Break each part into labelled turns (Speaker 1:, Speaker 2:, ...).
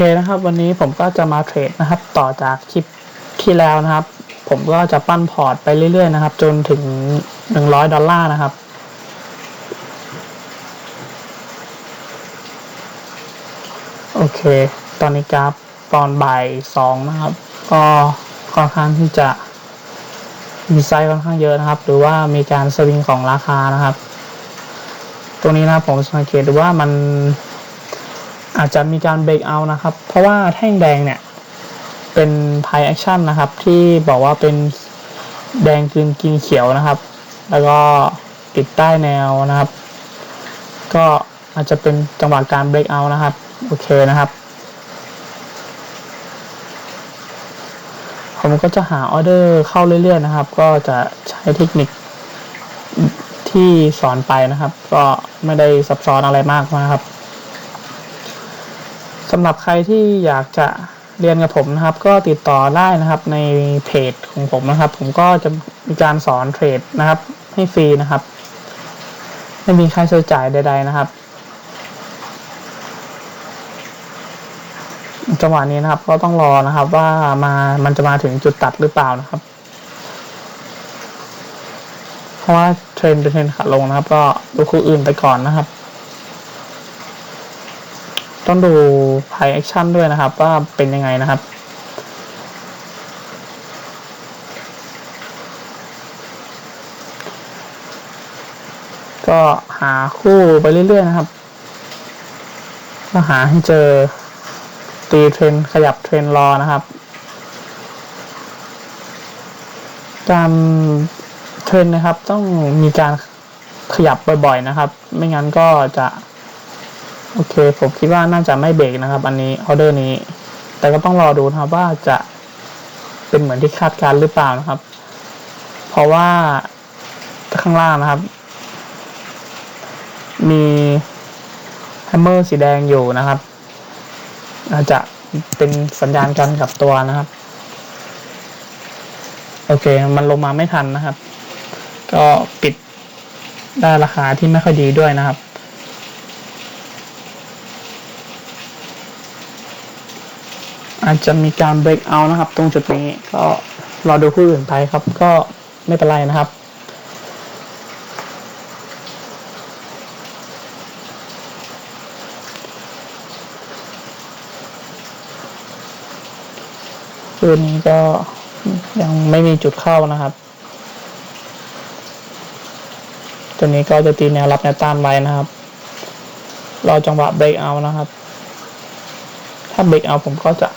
Speaker 1: เคนะครับวันนี้ผมก็จะมาเทรดนะครับ ต่อจากคลิปที่แล้วนะครับ ผมก็จะปั้นพอร์ตไปเรื่อยๆนะครับ จนถึงหนึ่งร้อยดอลลาร์นะครับ โอเค ตอนนี้กราฟตอนบ่ายสองนะครับ ก็ค่อนข้างที่จะมีไซส์ค่อนข้างเยอะนะครับ หรือว่ามีการสวิงของราคานะครับตรงนี้นะผมสังเกตดูว่ามัน อาจจะมีการเบรกเอานะครับ เพราะว่าแท่งแดงเนี่ย เป็นพายแอคชั่นนะครับ ที่บอกว่าเป็นแดงกลืนกินเขียวนะครับ แล้วก็ติดใต้แนวนะครับ ก็อาจจะเป็นจังหวะการเบรกเอานะครับ โอเคนะครับ ผมก็จะหาออเดอร์เข้าเรื่อยๆนะครับ ก็จะใช้เทคนิคที่สอนไปนะครับ ก็ไม่ได้ซับซ้อนอะไรมากนะครับ สำหรับใครที่อยากจะเรียนกับผมนะครับ ก็ติดต่อได้นะครับในเพจของผมนะครับ ผมก็จะมีการสอนเทรดนะครับ ให้ฟรีนะครับ ไม่มีค่าใช้จ่ายใด ๆนะครับ จังหวะนี้นะครับ ก็ต้องรอนะครับว่ามามันจะมาถึงจุดตัดหรือเปล่านะครับ เพราะว่าเทรนเป็นเทรนขาลงนะครับ ก็ดูคู่อื่นไปก่อนนะครับ ต้องดูไพแอคชั่นด้วยนะครับ ว่าเป็นยังไงนะครับ ก็หาคู่ไปเรื่อยๆนะครับ ก็หาให้เจอตีเทรนขยับเทรนรอนะครับ การเทรนนะครับต้องมีการขยับบ่อยๆนะครับ ไม่งั้นก็จะ โอเค ผมคิดว่าน่าจะไม่เบรกนะครับ อันนี้ออเดอร์นี้ แต่ก็ต้องรอดูนะครับว่าจะเป็นเหมือนที่คาดการหรือเปล่านะครับ เพราะว่าข้างล่างนะครับ มีแฮมเมอร์สีแดงอยู่นะครับอาจจะเป็นสัญญาณการกลับตัวนะครับ โอเค มันลงมาไม่ทันนะครับ ก็ปิดได้ราคาที่ไม่ค่อยดีด้วยนะครับ อาจจะมีการเบรกเอานะครับ ตรงจุดนี้ก็รอดูผู้อื่นไปครับ ก็ไม่เป็นไรนะครับ คืนนี้ก็ยังไม่มีจุดเข้านะครับ ตัวนี้ก็จะตีแนวรับแนวต้านไว้นะครับ รอจังหวะเบรกเอานะครับ ถ้าเบรกเอาผมก็จะ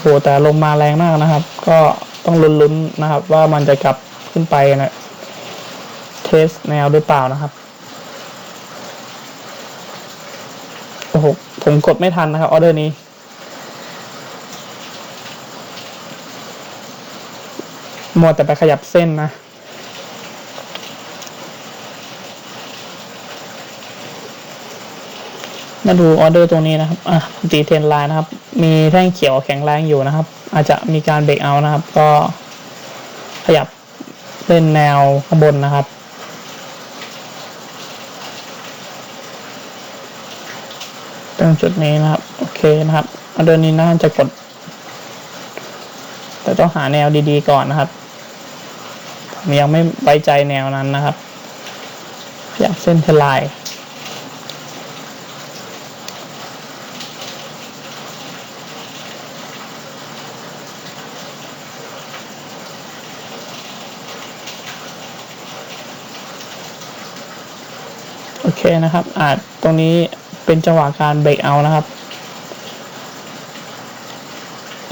Speaker 1: โหแต่ลงมาแรงมากนะครับ ก็ต้องลุ้นๆนะครับ ว่ามันจะกลับขึ้นไปนะเทสแนวหรือเปล่านะครับโอ้โหผมกดไม่ทันนะครับออเดอร์นี้ หมดแต่ไปขยับเส้นนะ มาดูออเดอร์ตรงนี้นะครับอะตีเทนไลน์นะครับ มีแท่งเขียวแข็งแรงอยู่นะครับ อาจจะมีการเบรกเอานะครับ ก็ขยับเล่นแนวข้างบนนะครับ ตรงจุดนี้นะครับ โอเคนะครับออเดอร์นี้น่าจะกด แต่ต้องหาแนวดีๆก่อนนะครับผมยังไม่ไว้ใจแนวนั้นนะครับ ขยับเส้นเทลาย โอเคนะครับ อาจตรงนี้เป็นจังหวะการเบรกเอานะครับ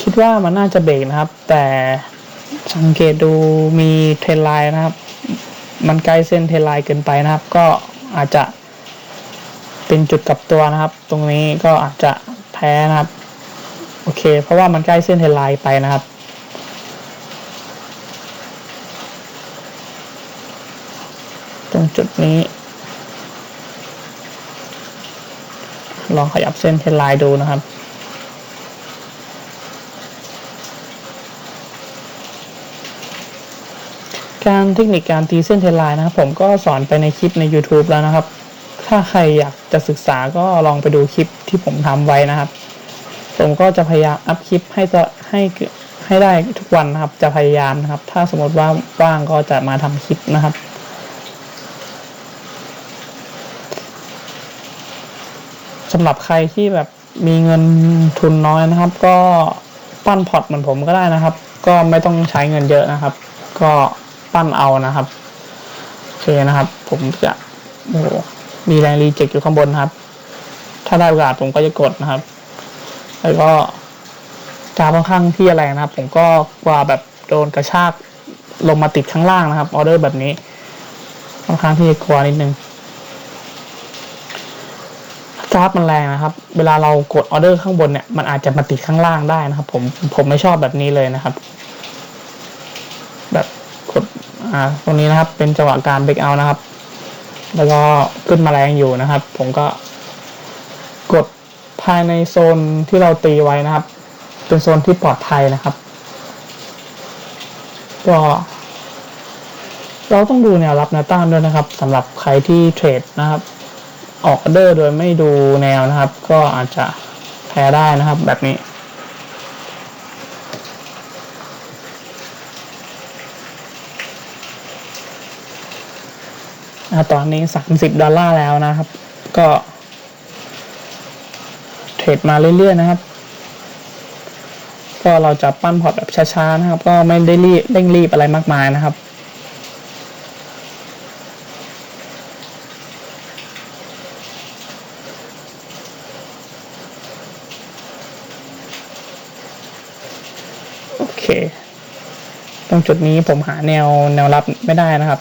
Speaker 1: คิดว่ามันน่าจะเบรกนะครับ แต่สังเกตดูมีเทรนไลน์นะครับ มันใกล้เส้นเทรนไลน์เกินไปนะครับ ก็อาจจะเป็นจุดกลับตัวนะครับ ตรงนี้ก็อาจจะแพ้นะครับ โอเค เพราะว่ามันใกล้เส้นเทรนไลน์ไปนะครับตรงจุดนี้ ลองขยับเส้นเทรนไลน์ดูนะครับ การเทคนิคการตีเส้นเทรไลน์นะครับ ผมก็สอนไปในคลิปใน YouTube แล้วนะครับ ถ้าใครอยากจะศึกษาก็ลองไปดูคลิปที่ผมทำไว้นะครับ ผมก็จะพยายามอัพคลิปให้จะให้ให้ได้ทุกวันนะครับ จะพยายามนะครับ ถ้าสมมติว่าว่างก็จะมาทำคลิปนะครับ สำหรับใครที่แบบมีเงินทุนน้อยนะครับ ก็ปั้นพอร์ตเหมือนผมก็ได้นะครับ ก็ไม่ต้องใช้เงินเยอะนะครับ ก็ปั้นเอานะครับโอเคนะครับ ผมจะโอ้โหมีแรงรีเจ็คอยู่ข้างบนครับ ถ้าได้โอกาสผมก็จะกดนะครับ แล้วก็กาค่อนข้างที่จะแรนะครับ ผมก็กว่าแบบโดนกระชากลงมาติดข้างล่างนะครับออเดอร์แบบนี้ค่อนข้างที่จะกลัวนิดนึง กราฟมันแรงนะครับ เวลาเรากดออเดอร์ข้างบนเนี่ย มันอาจจะมาติดข้างล่างได้นะครับ ผม ผมไม่ชอบแบบนี้เลยนะครับ แบบกด อ่า ตรงนี้นะครับ เป็นจังหวะการเบรกเอานะครับ แล้วก็ขึ้นมาแรงอยู่นะครับ ผมก็ กดภายในโซนที่เราตีไว้นะครับ เป็นโซนที่ปลอดภัยนะครับ ก็เราต้องดูแนวรับแนวต้านด้วยนะครับสำหรับใครที่เทรดนะครับ ออกเดอร์โดยไม่ดูแนวนะครับ ก็อาจจะแพ้ได้นะครับแบบนี้อตอนนี้ 30 ดอลลาร์แล้วนะครับ ก็ เทรดมาเรื่อย ๆ นะครับ ก็เราจะปั้นพอร์ตแบบช้า ๆ นะครับ ก็ไม่ได้รีบเร่งรีบอะไรมากมายนะครับ โอเค ตรงจุดนี้ผมหาแนวแนวรับไม่ได้นะครับ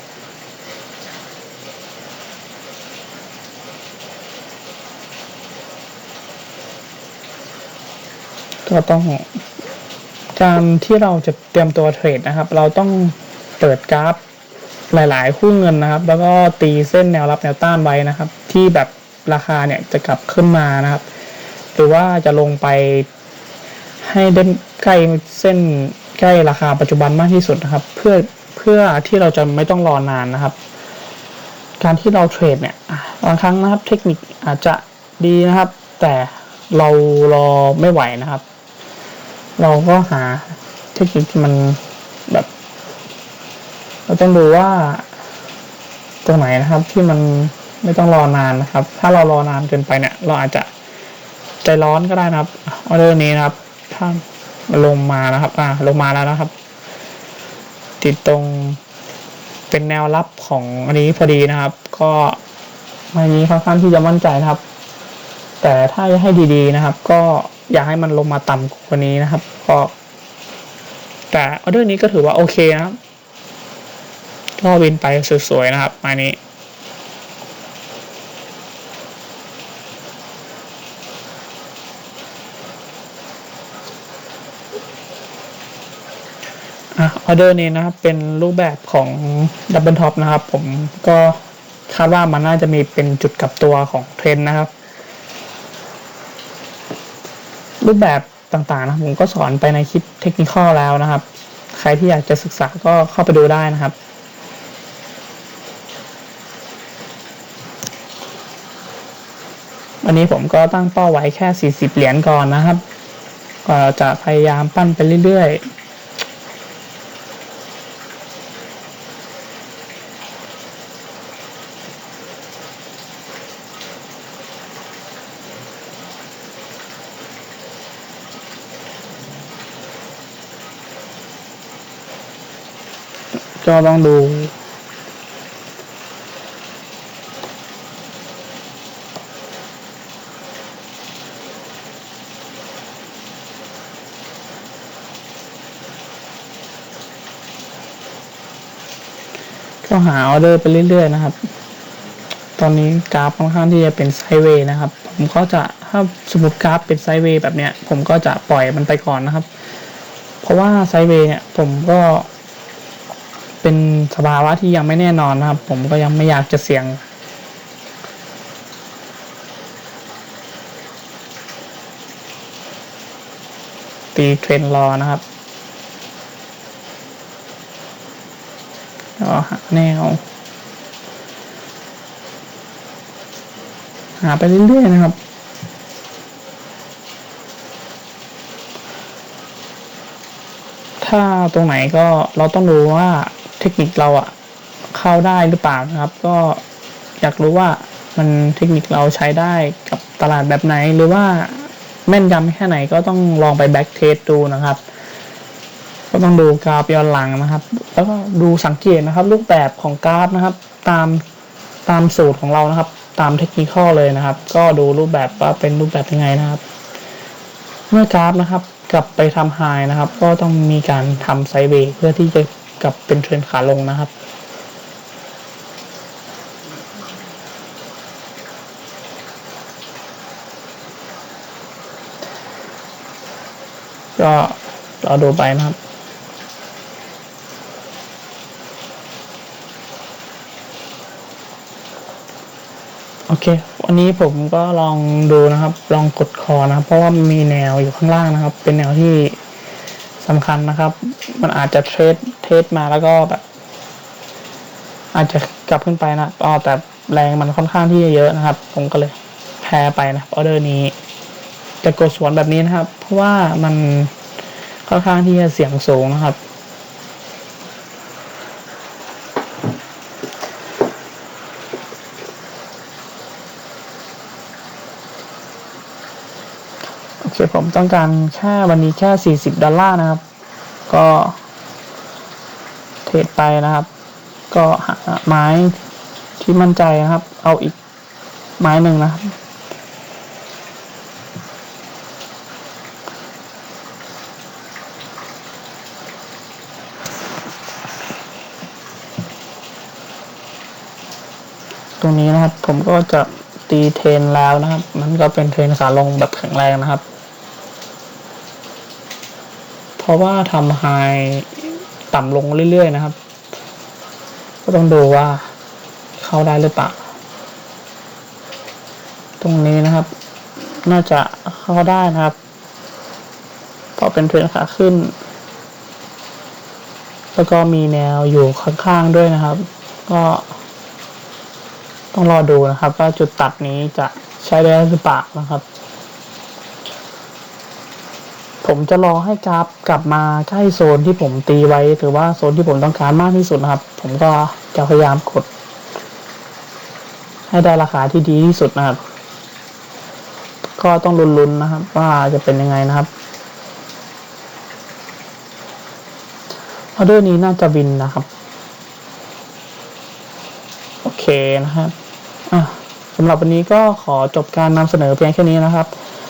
Speaker 1: ก็ต้องการที่เราจะเตรียมตัวเทรดนะครับ เราต้องเปิดกราฟหลาย ๆ คู่เงินนะครับ แล้วก็ตีเส้นแนวรับแนวต้านไว้นะครับ ที่แบบราคาเนี่ยจะกลับขึ้นมานะครับ หรือว่าจะลงไป ให้ได้ใกล้เส้นใกล้ราคาปัจจุบันมากที่สุดนะครับ เพื่อเพื่อที่เราจะไม่ต้องรอนานนะครับ การที่เราเทรดเนี่ยบางครั้งนะครับเทคนิคอาจจะดีนะครับ แต่เรารอไม่ไหวนะครับ เราก็หาเทคนิคที่มันแบบ เราต้องดูว่า ตรงไหนนะครับที่มันไม่ต้องรอนานนะครับ ถ้าเรารอนานเกินไปเนี่ย เราอาจจะใจร้อนก็ได้นะครับออเดอร์นี้นะครับ ถ้ามลงมานะครับ อ่า ลงมาแล้วนะครับ ติดตรงเป็นแนวรับของอันนี้พอดีนะครับ ก็อันนี้ค่อนข้างที่จะมั่นใจนะครับ แต่ถ้าจะให้ดีๆนะครับ ก็อยากให้มันลงมาต่ำกว่านี้นะครับ ก็ แต่ออเดอร์นี้ก็ถือว่าโอเคนะครับก็วินไปสวยๆนะครับมานี้ อะออเดอร์นี้นะครับเป็นรูปแบบของดับเบิลท็อปนะครับ ผมก็คาดว่ามันน่าจะมีเป็นจุดกลับตัวของเทรนด์นะครับ รูปแบบต่างๆนะผมก็สอนไปในคลิปเทคนิคแล้วนะครับ ใครที่อยากจะศึกษาก็เข้าไปดูได้นะครับวันนี้ผมก็ตั้งเป้าไว้แค่ 40 เหรียญก่อนนะครับ ก็จะพยายามปั้นไปเรื่อยๆ ก็ต้องดู ก็หาออเดอร์ไปเรื่อยๆนะครับ ตอนนี้กราฟค่อนข้างที่จะเป็นไซเวย์นะครับ ผมก็จะถ้าสมมติกราฟเป็นไซเวย์แบบเนี้ย ผมก็จะปล่อยมันไปก่อนนะครับ เพราะว่าไซเวย์เนี่ยผมก็ เป็นสภาวะที่ยังไม่แน่นอนนะครับ ผมก็ยังไม่อยากจะเสี่ยง ตีเทรนรอนะครับแล้วหาแนวหาไปเรื่อยๆนะครับถ้าตรงไหนก็เราต้องรู้ว่า เทคนิคเราอะเข้าได้หรือเปล่านะครับ ก็อยากรู้ว่ามันเทคนิคเราใช้ได้กับตลาดแบบไหน หรือว่าแม่นยำแค่ไหนก็ต้องลองไปแบ็กเทสดูนะครับ ก็ต้องดูกราฟย้อนหลังนะครับ แล้วก็ดูสังเกตนะครับ รูปแบบของกราฟนะครับ ตามตามสูตรของเรานะครับ ตามเทคนิคเลยนะครับ ก็ดูรูปแบบว่าเป็นรูปแบบยังไงนะครับ เมื่อกราฟนะครับ กลับไปทำไฮนะครับ ก็ต้องมีการทำไซเวย์เพื่อที่จะ กับเป็นเทรนขาลงนะครับ ก็รอดูไปนะครับ โอเค วันนี้ผมก็ลองดูนะครับ ลองกดคอนะครับ เพราะว่ามีแนวอยู่ข้างล่างนะครับ เป็นแนวที่สำคัญนะครับ มันอาจจะเทรด เทรดมาแล้วก็แบบ อาจจะกลับขึ้นไปนะอ๋อแต่แรงมันค่อนข้างที่จะเยอะนะครับ ผมก็เลยแพ้ไปนะออเดอร์นี้จะกดสวนแบบนี้นะครับ เพราะว่ามันค่อนข้างที่จะเสี่ยงสูงนะครับ โอเคผมต้องการแค่วันนี้แค่ 40 ดอลลาร์นะครับ ก็ เทรดไปนะครับ ก็หาไม้ที่มั่นใจนะครับ เอาอีกไม้หนึ่งนะครับตรงนี้นะครับผมก็จะตีเทนแล้วนะครับ มันก็เป็นเทนขาลงแบบแข็งแรงนะครับ เพราะว่าทำไฮ ต่ำลงเรื่อยๆนะครับ ก็ต้องดูว่าเข้าได้หรือเปล่า ตรงนี้นะครับ น่าจะเข้าได้นะครับเพราะเป็นเทรนขาขึ้น แล้วก็มีแนวอยู่ข้างๆด้วยนะครับ ก็ต้องรอดูนะครับ ว่าจุดตัดนี้จะใช้ได้หรือเปล่านะครับ ผมจะรอให้กราฟกลับมาใกล้โซนที่ผมตีไว้หรือว่าโซนที่ผมต้องการมากที่สุดนะครับ ผมก็จะพยายามกด ให้ได้ราคาที่ดีที่สุดนะครับ ก็ต้องลุ้นๆนะครับ ว่าจะเป็นยังไงนะครับออเดอร์นี้น่าจะบินนะครับ โอเคนะครับอะสำหรับวันนี้ก็ขอจบการนำเสนอเพียงแค่นี้นะครับ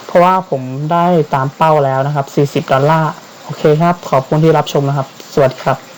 Speaker 1: เพราะว่าผมได้ตามเป้าแล้วนะครับ 40 ดอลลาร์ โอเคครับ ขอบคุณที่รับชมนะครับ สวัสดีครับ